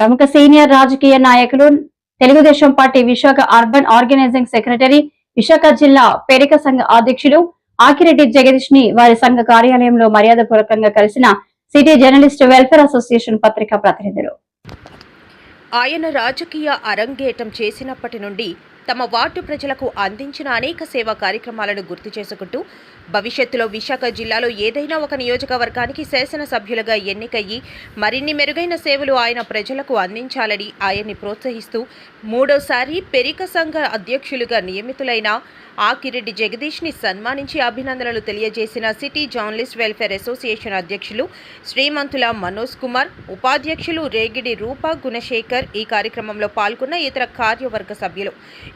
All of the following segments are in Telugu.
ప్రముఖ సీనియర్ రాజకీయ నాయకులు Telugu Desam party Visakha urban organizing secretary Visakha జిల్లా పేరిక సంఘ అధ్యక్షులు ఆకిరెడ్డి జగదీష్ని వారి సంఘ కార్యాలయంలో మర్యాదపూర్వకంగా కలిసిన సిటీ జర్నలిస్ట్ వెల్ఫేర్ అసోసియేషన్ పత్రికా ప్రతినిధులు. ఆయన రాజకీయ అరంగేటం చేసినప్పటి నుండి తమ వార్డు ప్రజలకు అందించిన అనేక సేవా కార్యక్రమాలను గుర్తు చేసుకుంటూ భవిష్యత్తులో విశాఖ జిల్లాలో ఏదైనా ఒక నియోజకవర్గానికి శాసనసభ్యులుగా ఎన్నికయ్యి మరిన్ని మెరుగైన సేవలు ఆయన ప్రజలకు అందించాలని ఆయన్ని ప్రోత్సహిస్తూ మూడోసారి పెరిక సంఘ అధ్యక్షులుగా నియమితులైన ఆకిరెడ్డి జగదీష్ని సన్మానించి అభినందనలు తెలియజేసిన సిటీ జర్నలిస్ట్ వెల్ఫేర్ అసోసియేషన్ అధ్యక్షులు శ్రీమంతుల మనోజ్ కుమార్ ఉపాధ్యక్షులు రేగిడి రూపా గుణశేఖర్ ఈ కార్యక్రమంలో పాల్గొన్న ఇతర కార్యవర్గ సభ్యులు.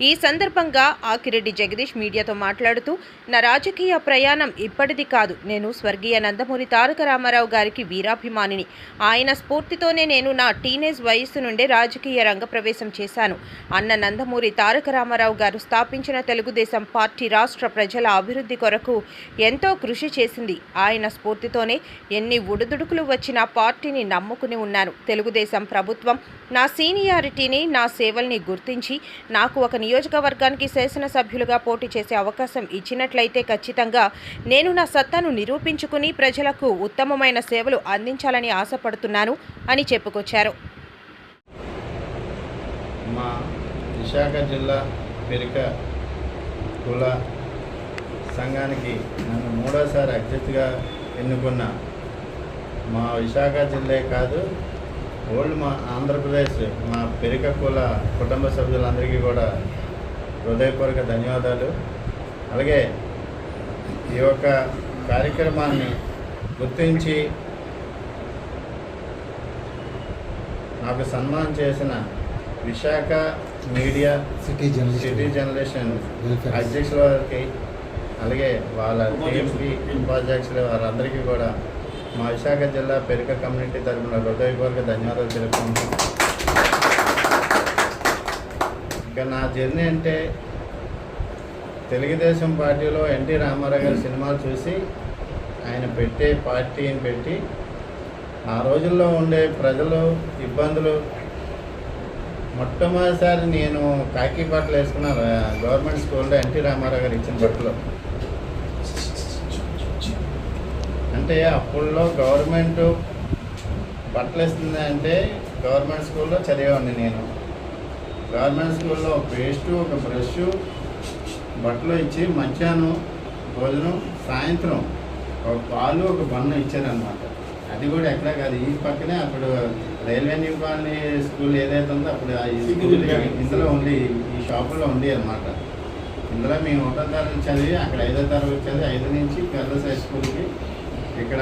ఈ సందర్భంగా ఆకిరెడ్డి జగదీష్ మీడియాతో మాట్లాడుతూ నా రాజకీయ ప్రయాణం ఇప్పటిది కాదు. నేను స్వర్గీయ నందమూరి తారక రామారావు గారికి వీరాభిమానిని. ఆయన స్ఫూర్తితోనే నేను నా టీనేజ్ వయస్సు నుండే రాజకీయ రంగ ప్రవేశం చేశాను. అన్న నందమూరి తారక రామారావు గారు స్థాపించిన తెలుగుదేశం పార్టీ రాష్ట్ర ప్రజల అభివృద్ధి కొరకు ఎంతో కృషి చేసింది. ఆయన స్ఫూర్తితోనే ఎన్ని ఉడుదుడుకులు వచ్చినా పార్టీని నమ్ముకుని ఉన్నాను తెలుగుదేశం ప్రభుత్వం నా సీనియారిటీని నా సేవల్ని గుర్తించి నాకు ఒక నియోజకవర్గానికి శాసనసభ్యులుగా పోటీ చేసే అవకాశం ఇచ్చినట్లయితే ఖచ్చితంగా నేను నా సత్తాను నిరూపించుకుని ప్రజలకు ఉత్తమమైన సేవలు అందించాలని ఆశపడుతున్నాను అని చెప్పుకొచ్చారు. మా విశాఖ జిల్లా పెరిక కుల సంఘానికి నన్ను మూడోసారి అధ్యక్షుడిగా ఎన్నుకున్న మా విశాఖ జిల్లా కాదు ఓల్డ్ మా ఆంధ్రప్రదేశ్ మా పెరిక కుల కుటుంబ సభ్యులందరికీ కూడా హృదయపూర్వక ధన్యవాదాలు. అలాగే ఈ యొక్క కార్యక్రమాన్ని గుర్తించి నాకు సన్మానం చేసిన Visakha media city city generation అధ్యక్షుల వారికి అలాగే వాళ్ళ టీఎంపీ ఉపాధ్యక్షులు వారందరికీ కూడా మా విశాఖ జిల్లా పెరిక కమ్యూనిటీ తరఫున హృదయపూర్వక ధన్యవాదాలు తెలుపుకుంటున్నాం ఇంకా నా జర్నీ అంటే తెలుగుదేశం పార్టీలో ఎన్టీ రామారావు గారి సినిమాలు చూసి ఆయన పెట్టే పార్టీని పెట్టి ఆ రోజుల్లో ఉండే ప్రజలు ఇబ్బందులు మొట్టమొదటిసారి నేను కాకి బట్టలు వేసుకున్నాను గవర్నమెంట్ స్కూల్లో ఎన్టీ రామారావు గారు ఇచ్చిన బట్టలు. అంటే అప్పుల్లో గవర్నమెంట్ బట్టలు ఇస్తుంది అంటే గవర్నమెంట్ స్కూల్లో చదివేవాడిని నేను. గవర్నమెంట్ స్కూల్లో పేస్టు ఒక బ్రష్ బట్టలు ఇచ్చి మధ్యాహ్నం భోజనం సాయంత్రం ఒక పాలు ఒక బన్ను ఇచ్చారనమాట అది కూడా ఎక్కడ కాదు. ఈ పక్కనే అప్పుడు రైల్వే న్యూ కాలనీ స్కూల్ ఏదైతే ఉందో అప్పుడు ఇందులో ఉండి ఈ షాపులో ఉంది అనమాట ఇందులో మేము ఒకటో తరగతి చదివి అక్కడ ఐదో తరగతి చదివి ఐదు నుంచి గర్ల్స్ హై స్కూల్కి ఇక్కడ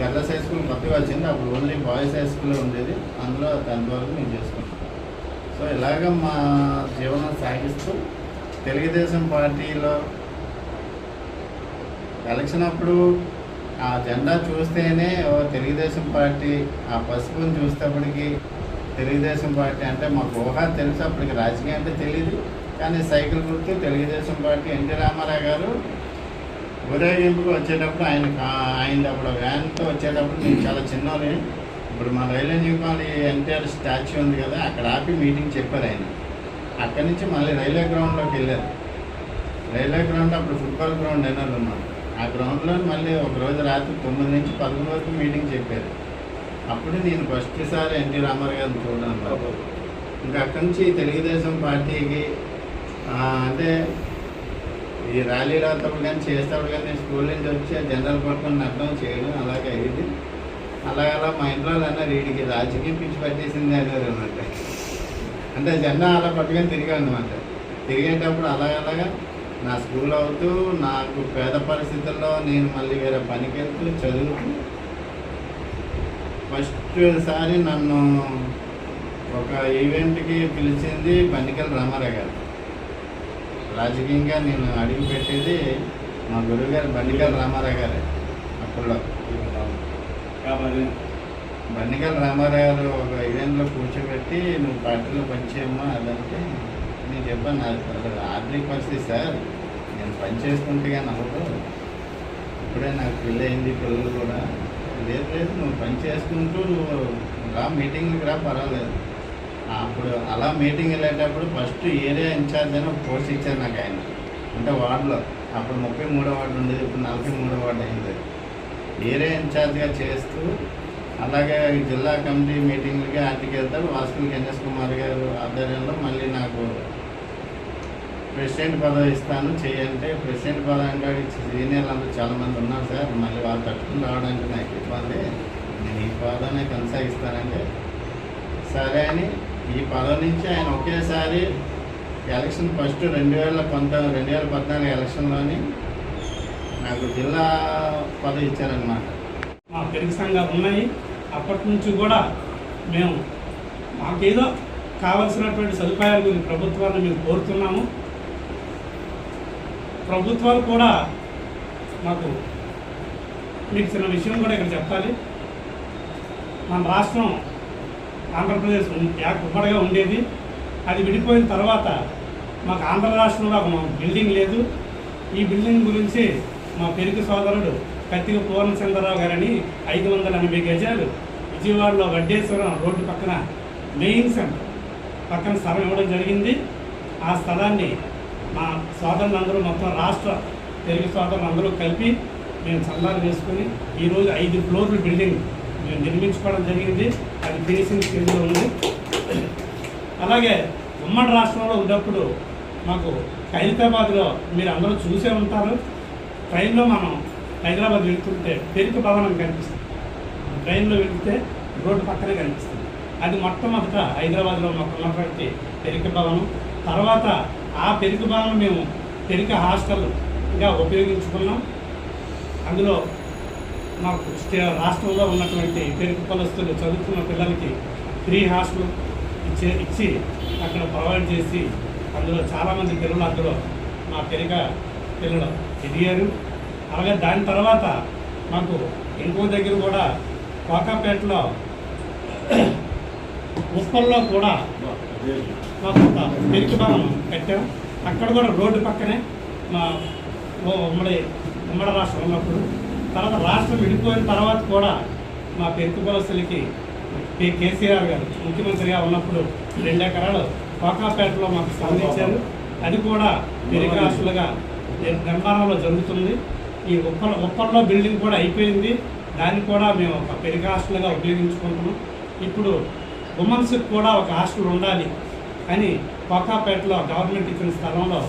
గర్ల్స్ హై స్కూల్ కొత్తగా వచ్చింది. అప్పుడు ఓన్లీ బాయ్స్ హై స్కూల్ ఉండేది. అందులో టెన్త్ వరకు మేము చేసుకుంటాం సో ఇలాగ మా జీవనం సాగిస్తూ తెలుగుదేశం పార్టీలో ఎలక్షన్ అప్పుడు ఆ జెండా చూస్తేనే ఓ తెలుగుదేశం పార్టీ ఆ పసుపుని చూసేటప్పటికి తెలుగుదేశం పార్టీ అంటే మాకు ఊహ తెలుసు అప్పటికి రాజకీయం అంటే తెలియదు కానీ సైకిల్ గుర్తు తెలుగుదేశం పార్టీ ఎన్టీ రామారావు గారు ఊరేగింపుకి వచ్చేటప్పుడు ఆయన ఆయన అప్పుడు వ్యాన్తో వచ్చేటప్పుడు నేను చాలా చిన్నోని ఇప్పుడు మా రైల్వే న్యూకాలనీ ఎన్టీఆర్ స్టాచ్యూ ఉంది కదా అక్కడ ఆపి మీటింగ్ చెప్పారు ఆయన. అక్కడి నుంచి మళ్ళీ రైల్వే గ్రౌండ్లోకి వెళ్ళారు. రైల్వే గ్రౌండ్ అప్పుడు ఫుట్బాల్ గ్రౌండ్ అయినా ఉన్నాం ఆ గ్రౌండ్లో మళ్ళీ ఒక రోజు రాత్రి తొమ్మిది నుంచి పదకొండు వరకు మీటింగ్ చెప్పారు. అప్పుడు నేను ఫస్ట్ సారి ఎన్టీ రామారావు గారిని చూడడం ఇంకా అక్కడి నుంచి తెలుగుదేశం పార్టీకి అంటే ఈ ర్యాలీ రాతప్పుడు కానీ చేసేటప్పుడు కానీ నేను స్కూల్ నుంచి వచ్చి జనరల్ పట్టుకొని నడడం చేయడం అలాగే అయ్యింది అలాగ అలా మా ఇంట్లో వాళ్ళు వీడికి రాజకీయం పిచ్చి పట్టేసింది అనేది అనమాట అంటే జెండా అలా పట్టుకొని తిరిగాను అనమాట తిరిగేటప్పుడు అలాగలాగా నా స్కూల్ అవుతూ నాకు పేద పరిస్థితుల్లో నేను మళ్ళీ వేరే పనికి వెళ్తూ చదువుతూ ఫస్ట్ సారి నన్ను ఒక ఈవెంట్కి పిలిచింది బన్నికల్ రామారావు గారు. రాజకీయంగా నేను అడుగు పెట్టేది మా గురువు గారు బండికల్ రామారావు గారే కాబట్టి బండికల్ రామారావు గారు ఒక ఈవెంట్లో కూర్చోబెట్టి నువ్వు పార్టీలో పనిచేయమ్మా అదంటే నేను చెప్పాను. నాకు అసలు ఆర్థిక పరిస్థితి సార్. నేను పనిచేసుకుంటే కానీ అవ్వదు. ఇప్పుడే నాకు పెళ్ళి అయింది పిల్లలు కూడా. లేదు లేదు నువ్వు పని చేసుకుంటూ నువ్వు రా మీటింగ్కి రా పర్వాలేదు. అప్పుడు అలా మీటింగ్ వెళ్ళేటప్పుడు ఫస్ట్ ఏరియా ఇన్ఛార్జ్ అని ఒక పోస్ట్ ఇచ్చారు నాకు ఆయన. అంటే వార్డులో. అప్పుడు ముప్పై మూడో వార్డు ఉండేది ఇప్పుడు నలభై మూడో వార్డు అయింది. ఏరియా ఇన్ఛార్జ్గా చేస్తూ అలాగే జిల్లా కమిటీ మీటింగ్లకి వాటికి వెళ్తాడు వాసుకులకి ఎన్ఎస్ కుమార్ గారు ఆధ్వర్యంలో మళ్ళీ నాకు ప్రెసిడెంట్ పదవి ఇస్తాను. చేయంటే ప్రెసిడెంట్ పదవి అంటే సీనియర్లు అందరూ చాలామంది ఉన్నారు సార్. మళ్ళీ వాళ్ళు తట్టుకుని రావడానికి నాకు ఇబ్బంది. నేను ఈ పదవినే కొనసాగిస్తానంటే సరే అని ఈ పదవి నుంచి ఆయన ఒకేసారి ఎలక్షన్ ఫస్ట్ రెండు వేల పంతొమ్మిది రెండు వేల పద్నాలుగు ఎలక్షన్లోని నాకు జిల్లా పదవి ఇచ్చారనమాట మా పెరుగు సంఘాలు ఉన్నాయి. అప్పటి నుంచి కూడా మేము మాకేదో కావలసినటువంటి సదుపాయాల గురించి ప్రభుత్వాన్ని మేము కోరుతున్నాము. ప్రభుత్వాలు కూడా మాకు మీకు చిన్న విషయం కూడా ఇక్కడ చెప్పాలి. మన రాష్ట్రం ఆంధ్రప్రదేశ్ యాక్ ఉమ్మడిగా ఉండేది. అది విడిపోయిన తర్వాత మాకు ఆంధ్ర రాష్ట్రంలో ఒక బిల్డింగ్ లేదు. ఈ బిల్డింగ్ గురించి మా పెరుగు సోదరుడు కత్తిక పూర్ణచంద్రరావు గారని ఐదు వందల ఎనభై గజాలు విజయవాడలో వడ్డేశ్వరం రోడ్డు పక్కన మెయిన్ సెంటర్ పక్కన స్థలం ఇవ్వడం జరిగింది. ఆ స్థలాన్ని మా సోదరులందరూ మొత్తం రాష్ట్ర తెలుగు సోదరులందరూ కలిపి మేము చల్లారు వేసుకుని ఈరోజు ఐదు ఫ్లోర్ల బిల్డింగ్ మేము నిర్మించుకోవడం జరిగింది. అది ఫినిషింగ్ స్టేజ్లో ఉంది. అలాగే ఉమ్మడి రాష్ట్రంలో ఉన్నప్పుడు మాకు హైదరాబాద్లో మీరు అందరూ చూసే ఉంటారు. ట్రైన్లో మనం హైదరాబాద్ వెళ్తుంటే పెరుగు భవనం కనిపిస్తుంది. ట్రైన్లో వెళ్తే రోడ్డు పక్కనే కనిపిస్తుంది. అది మొట్టమొదట హైదరాబాద్లో మాకు ఉన్నటువంటి పెరుగు భవనం. తర్వాత ఆ పెరుగు భవనం మేము పెరుగు హాస్టల్గా ఉపయోగించుకున్నాం. అందులో మాకు స్టే- రాష్ట్రంలో ఉన్నటువంటి పెరుగు కులస్తులు చదువుతున్న పిల్లలకి ఫ్రీ హాస్టల్ ఇచ్చే ఇచ్చి అక్కడ ప్రొవైడ్ చేసి అందులో చాలామంది పిల్లలు అందులో మా పెరిగ పిల్లలు ఎదిగారు. అలాగే దాని తర్వాత మాకు ఇంకో దగ్గర కూడా కోకాపేటలో ఉప్పల్లో కూడా మాకు ఒక పెరికి భవనం కట్టాం. అక్కడ కూడా రోడ్డు పక్కనే మా ఓ ఉమ్మడి ఉమ్మడి రాష్ట్రం ఉన్నప్పుడు. తర్వాత రాష్ట్రం విడిపోయిన తర్వాత కూడా మా పెరుకు కులస్తులకి కేసీఆర్ గారు ముఖ్యమంత్రిగా ఉన్నప్పుడు రెండు ఎకరాలు కోకాపేటలో మాకు స్పందించారు అది కూడా పెరిగి హాస్టల్గా నేను నిర్మాణంలో జరుగుతుంది. ఈ ఉప్పల ఉప్పల్లో బిల్డింగ్ కూడా అయిపోయింది. దాన్ని కూడా మేము ఒక పెరిగ హాస్టల్గా ఉపయోగించుకుంటున్నాం. ఇప్పుడు ఉమెన్స్కి కూడా ఒక హాస్టల్ ఉండాలి అని కోకాపేటలో గవర్నమెంట్ ఇచ్చిన స్థలంలో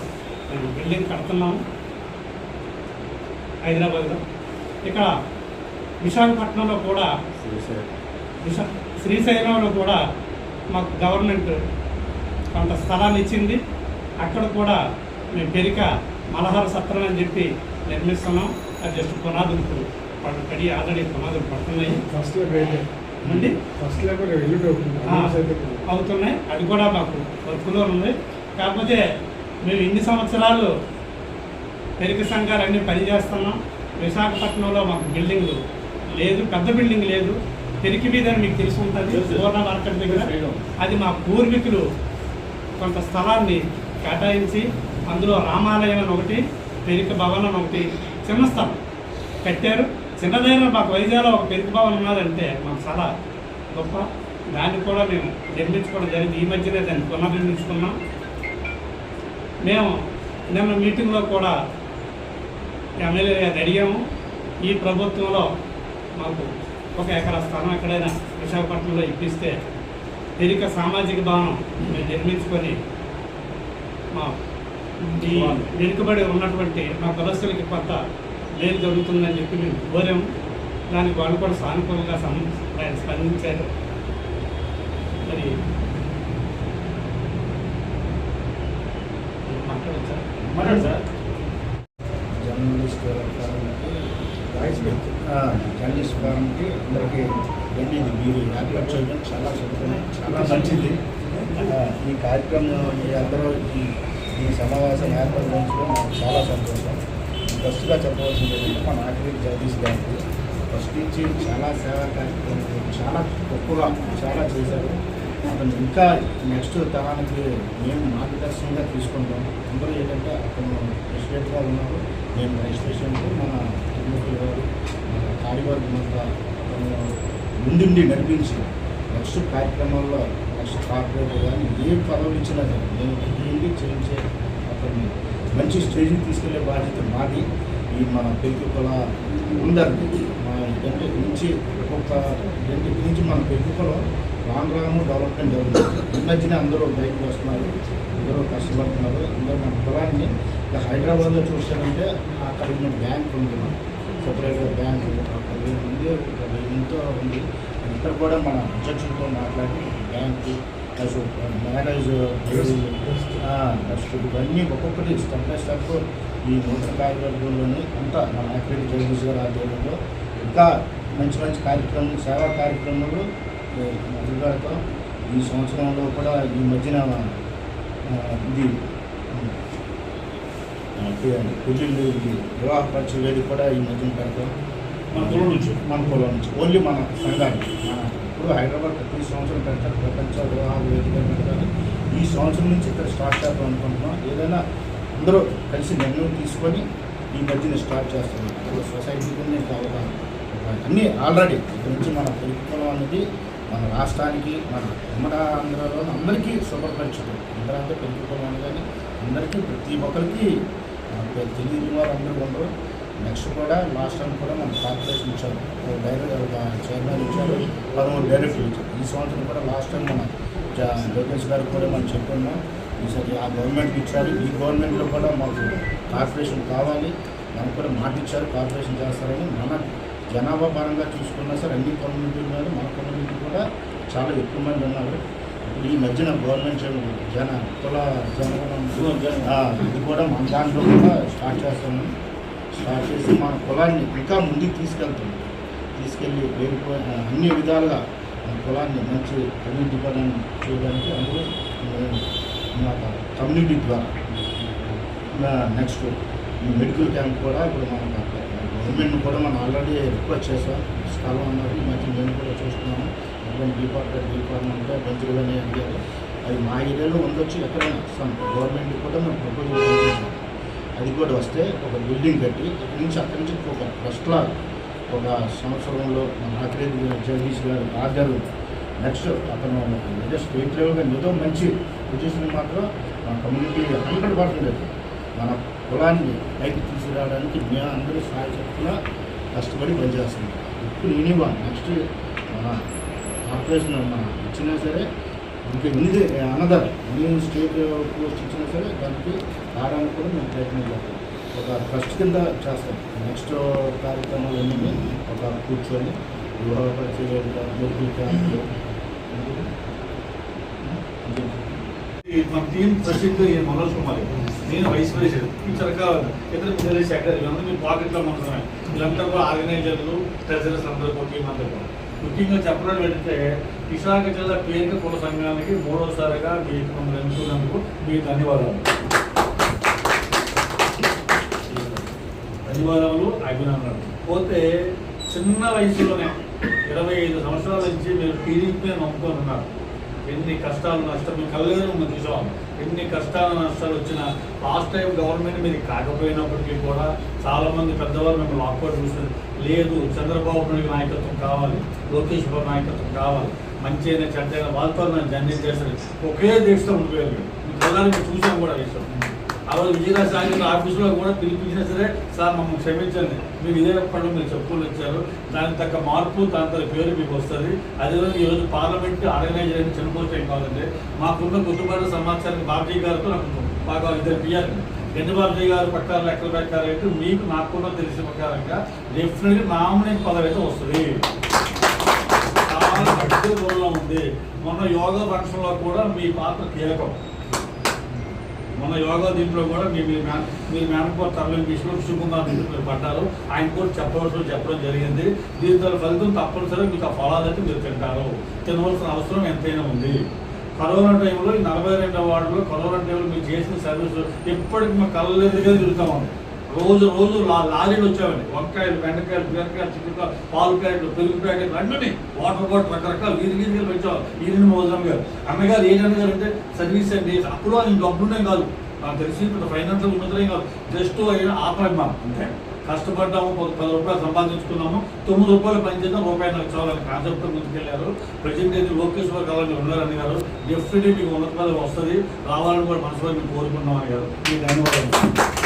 మేము బిల్డింగ్ కడుతున్నాము హైదరాబాద్లో. ఇక్కడ విశాఖపట్నంలో కూడా విశా శ్రీశైలంలో కూడా మాకు గవర్నమెంట్ కొంత స్థలాన్ని ఇచ్చింది. అక్కడ కూడా మేము పెరిక మలహార సత్రం అని చెప్పి నిర్మిస్తున్నాం. అది జస్ట్ పునాదులు పడు ఆల్రెడీ పునాదులు పడుతున్నాయి. ఫస్ట్ లెవెల్ అయితే అండి ఫస్ట్ లెవెల్ ఎల్లుండి అవుతుంది ఆ. అడ్వాన్స్ అయితే అవుతున్నాయి. అది కూడా మాకు వర్క్లో ఉంది. కాకపోతే మేము ఇన్ని సంవత్సరాలు పెరుగు సంఘాలు అన్నీ పనిచేస్తున్నాం విశాఖపట్నంలో మాకు బిల్డింగ్ లేదు పెద్ద బిల్డింగ్ లేదు. పెరికి మీద మీకు తెలిసి ఉంటుంది. పూర్ణ మార్కెట్ దగ్గర. అది మా పూర్వీకులు కొంత స్థలాన్ని కేటాయించి అందులో రామాలయం అని ఒకటి పెరిక భవనం అని ఒకటి చిన్న స్థలం కట్టారు. చిన్నదైన మాకు వైజాగ్లో ఒక పెరిక భవనం ఉన్నదంటే మాకు చాలా గొప్ప. దాన్ని కూడా మేము నిర్మించుకోవడం జరిగింది. ఈ మధ్యనే దాన్ని పునర్నిర్మించుకున్నాం. మేము నిన్న మీటింగ్లో కూడా ఎమ్మెల్యే గారిని అడిగాము. ఈ ప్రభుత్వంలో మాకు ఒక ఎకరా స్థలం ఎక్కడైనా విశాఖపట్నంలో ఇప్పిస్తే పెరిక సామాజిక భవనం మేము నిర్మించుకొని మా ఈ వెనుకబడి ఉన్నటువంటి మా కులస్తులకి కొంత మేలు జరుగుతుందని చెప్పి మేము కోరాము. దానికి వాళ్ళు కూడా సానుకూలంగా ఆయన స్పందించారు. మరి మాట్లాడచ్చా? సార్. జర్నలిస్ట్ వాయిస్ జర్నలిస్ట్ అందరికీ ఇవన్నీ మీరు ఏర్పాటు చేయడం చాలా చాలా మంచిది. ఈ కార్యక్రమం మీ అందరూ ఈ సమావేశం ఏర్పాటు నాకు చాలా సంతోషం. ఫస్ట్గా చెప్పవలసింది ఏంటంటే మన ఆఖరి జగదీష్ గారికి ఫస్ట్ నుంచి చాలా సేవా కార్యక్రమాలు చాలా గొప్పగా చాలా చేశారు. అతను ఇంకా నెక్స్ట్ తరానికి మేము మార్గదర్శనంగా తీసుకుంటాం. అందరూ ఏంటంటే అతను ప్రెసిడెంట్గా ఉన్నారు. మేము రిజిస్ట్రేషన్కి మన తిరుమూర్తి గారు కార్యవర్గం అంతా అతను ముందుండి నడిపించి నెక్స్ట్ కార్యక్రమాల్లో నెక్స్ట్ కార్పొరేట్ కానీ ఏ పదవులు ఇచ్చినా సరే మేము ఏంటి చేయించే అతన్ని మంచి స్టేజ్కి తీసుకెళ్ళే బాధ్యత మాది. ఈ మన పెళ్ళి కుల అందరికీ మా ఇంటి నుంచి ఒక్కొక్క ఇంటి నుంచి మన పెళ్ళి కులం రాను రాను డెవలప్మెంట్ జరుగుతుంది. ఈ మధ్యన అందరూ బయటకు వస్తున్నారు అందరూ కష్టపడుతున్నారు అందరూ మన కులాన్ని. ఇలా హైదరాబాద్లో చూసారంటే అక్కడ ఉన్న బ్యాంక్ ఉంది. సపరేట్గా బ్యాంక్ అక్కడ వెయ్యి ఉంది ఒక వెయ్యి ఎంతో ఉంది. ఇక్కడ కూడా మన అధ్యక్షులతో మాట్లాడి బ్యాంకు మ్యారేజ్ నెక్స్ట్ ఇవన్నీ ఒక్కొక్కటి స్టెప్ బై స్టెప్ ఈ నూతన కార్యవర్గంలోని అంతా మన యాక్టివిటీ జగదీష్ గారి ఆధ్వర్యంలో ఇంకా మంచి మంచి కార్యక్రమాలు సేవా కార్యక్రమాలు పెడతాం ఈ సంవత్సరంలో కూడా ఈ మధ్యన ఇది ఆ, వివాహ పరిచయ వేది కూడా ఈ మధ్యన పెడతాం మన కులం నుంచి. మన కులం నుంచి ఓన్లీ మన సంఘానికి మన ఇప్పుడు హైదరాబాద్ ప్రతి సంవత్సరం పెడతారు ప్రపంచ వివాహ వేదిక పెడతారు. ఈ సంవత్సరం నుంచి ఇక్కడ స్టార్ట్ చేద్దాం అనుకుంటున్నాం. ఏదైనా అందరూ కలిసి నిర్ణయం తీసుకొని ఈ మధ్యన స్టార్ట్ చేస్తున్నాం ఇప్పుడు సొసైటీ కింద అవగాహన. అన్నీ ఆల్రెడీ ఇక్కడ నుంచి మన తెలుగు కులం అనేది మన రాష్ట్రానికి మన ఉమ్మడి ఆంధ్రలో అందరికీ శుభపరిచితం అందరూ అంటే తెలుగు అని కానీ అందరికీ ప్రతి ఒక్కరికి పేరు తెలియని వారు అందరూ ఉండరు. నెక్స్ట్ కూడా లాస్ట్ టైం కూడా మన కార్పొరేషన్ ఇచ్చారు. డైరెక్ట్ డైరెక్టర్ ఒక చైర్మన్ ఇచ్చారు. పదమూడు డైరెక్టర్లు ఇచ్చారు. ఈ సంవత్సరం కూడా లాస్ట్ టైం మన లోకేష్ గారికి కూడా మనం చెప్పుకున్నాం. ఈసారి ఆ గవర్నమెంట్కి ఇచ్చారు. ఈ గవర్నమెంట్లో కూడా మాకు కార్పొరేషన్ కావాలి. మనకు కూడా మాట ఇచ్చారు. కార్పొరేషన్ చేస్తారని మన జనాభా పరంగా చూసుకున్నా సరే అన్ని కమ్యూనిటీలు మన కమ్యూనిటీ కూడా చాలా ఎక్కువ మంది ఉన్నారు. ఈ మధ్యన గవర్నమెంట్ జన కుల ఇది కూడా మన దాంట్లో కూడా స్టార్ట్ చేస్తాము. స్టార్ట్ చేసి మన కులాన్ని ఇంకా ముందుకు తీసుకెళ్తాం తీసుకెళ్ళి వేరుకో అన్ని విధాలుగా మన కులాన్ని మంచి అభివృద్ధి పదం చేయడానికి అందులో మా కమ్యూనిటీ ద్వారా నెక్స్ట్ ఈ మెడికల్ క్యాంప్ కూడా ఇప్పుడు మనం గవర్నమెంట్ కూడా మనం ఆల్రెడీ రిక్వెస్ట్ చేసాం. స్థలం అన్నారు ఈ మధ్య మేము కూడా చూస్తున్నాము. ఎందుకంటే డిపార్ట్మెంట్ డిపార్ట్మెంట్ మంత్రులని అడిగారు అది మా ఏరియాలో ఉండొచ్చు ఎక్కడైనా. సమ్ గవర్నమెంట్ కూడా మేము ప్రపోజల్ చేస్తున్నాం అది కూడా వస్తే ఒక బిల్డింగ్ కట్టి ఇక్కడి నుంచి అక్కడి నుంచి ఒక ట్రస్ట్లా ఒక సంవత్సరంలో మన ఆఖరి జగదీష్ గారు ఆర్డర్ నెక్స్ట్ అతను ఏదో స్టేట్ లెవెల్గా ఏదో మంచి పొజిషన్ మాత్రం మన కమ్యూనిటీ హండ్రెడ్ పర్సెంట్ మన కులాన్ని పైకి తీసుకురావడానికి మేము అందరూ సహాయ చెప్తున్నా కష్టపడి పనిచేస్తున్నాం. ఇప్పుడు మినిమం నెక్స్ట్ మన కార్పొరేషన్ ఇచ్చినా సరే ఇంకా ఎన్ని అనదర్ ఎన్ని స్టేట్ పోస్ట్ ఇచ్చినా సరే దానికి రావడానికి కూడా మేము ప్రయత్నం చేస్తాం. ఒక ట్రస్ట్ కింద చేస్తాం. నెక్స్ట్ కార్యక్రమాలు అన్నీ ఒక కూర్చొని వివాహ పరిచయ మన టీం ప్రెసిడెంట్ మనోజ్ కుమార్ నేను వైస్ ప్రెసిడెంట్ ఈ సరకాల ఇతర మిగతా సెక్రటరీ అందరూ మీ పాకెట్లో మాత్రమే వీళ్ళంతా కూడా ఆర్గనైజర్లు ట్రెజరర్స్ అందరూ కూడా టీం అందరూ కూడా. ముఖ్యంగా చెప్పడం ఏంటంటే విశాఖ జిల్లా పేరు కుల సంఘానికి మూడోసారిగా మీకు మమ్మల్ని ఎంచుకున్నందుకు మీకు ధన్యవాదాలు. ధన్యవాదాలు అభినందనలు. పోతే చిన్న వయసులోనే ఇరవై ఐదు సంవత్సరాల నుంచి మీరు టీడీపీ నమ్ముకొని ఉన్నారు. ఎన్ని కష్టాలు నష్టం మీ కళ్ళలో మనం చూసాం. ఎన్ని కష్టాలు నష్టాలు వచ్చినా లాస్ట్ టైం గవర్నమెంట్ మీద కాకపోయినప్పటికీ కూడా చాలామంది పెద్దవారు మేము లాక్అవుట్ చూసారు లేదు చంద్రబాబు నాయుడు నాయకత్వం కావాలి లోకేష్ బాబు నాయకత్వం కావాలి మంచి అయినా చెడ్డ వాళ్ళతో నన్ను జర్నీ చేస్తారు. ఒకే దేశంలో ఉండిపోయారు మీరు. మీ చూసాం కూడా విషయం ఆ రోజు విజయరాజ్ సాగర్ ఆఫీసులో కూడా పిలిపించినా సరే సార్ మమ్మల్ని క్షమించండి. మీరు ఇదే పనులు మీరు చెప్పులు ఇచ్చారు దాని తగ్గ మార్పు దాని తగ్గ పేరు మీకు వస్తుంది. అదేవిధంగా ఈరోజు పార్లమెంట్ ఆర్గనైజ్ అయిన చనిపోతే ఏం మాకున్న గుర్తుబాటు సమాచారం బాబీ గారితో నాకు బాగా ఇద్దరు పియ్యాలి గండి బాబ్జీ గారు ప్రకారం లెక్కల ప్రకారం అయితే మీకు కూడా తెలిసిన ప్రకారంగా డెఫినెట్గా నామినేట్ పదవి అయితే వస్తుంది. చాలా గట్టి దూరంలో ఉంది. మొన్న యోగా ఫంక్షన్లో కూడా మీ పాత్ర కీలకం. మన యోగా దీంట్లో కూడా మీ మీ మ్యాన్ మీరు మేనకోట తరలింపు విషయంలో విష్ణుకుమార్ దీంట్లో మీరు పడ్డారు. ఆయన కూడా చెప్పవలసిన చెప్పడం జరిగింది. దీంతో ఫలితం తప్పనిసరిగా మీకు ఆ ఫలాదైతే మీరు తింటారు. తినవలసిన అవసరం ఎంతైనా ఉంది. కరోనా టైంలో ఈ నలభై రెండవ వార్డులో కరోనా టైంలో మీరు చేసిన సర్వీస్ ఎప్పటికీ మా కళ్ళ ఎదురుగా తిరుగుతామండి రోజు రోజు లారీలు వచ్చామండి వంకాయలు బెండకాయలు బీరకాయలు చిక్కుకాయలు పాలు ప్యాకెట్లు పెరుగు ప్యాకెట్లు అన్నీ వాటర్ బాటిల్ రకరకాల వీధి వీధిగా పెంచాం ఈరిని మోజం గారు. అన్నగారు ఏంటన్న గారు అంటే సర్వీస్ అండి. అప్పుడు ఆయన డబ్బులునే కాదు. నాకు తెలిసి ఇప్పుడు ఫైనాన్షియల్ ఉన్నతనే కాదు. జస్ట్ అయినా ఆపలేం అంతే. కష్టపడ్డాము ఒక పది రూపాయలు సంపాదించుకున్నాము. తొమ్మిది రూపాయలు పనిచేద్దాం రూపాయలు నాకు చాలని కాన్సెప్ట్ ముందుకెళ్ళారు. ప్రజెంట్ అయితే లోకేశ్వర కళాన్ని ఉన్నారని గారు. డెఫినెట్లీ మీకు ఉన్నత పదవి వస్తుంది. రావాలని కూడా మనసులో మేము కోరుకున్నాం అని గారు. మీకు ధన్యవాదాలు.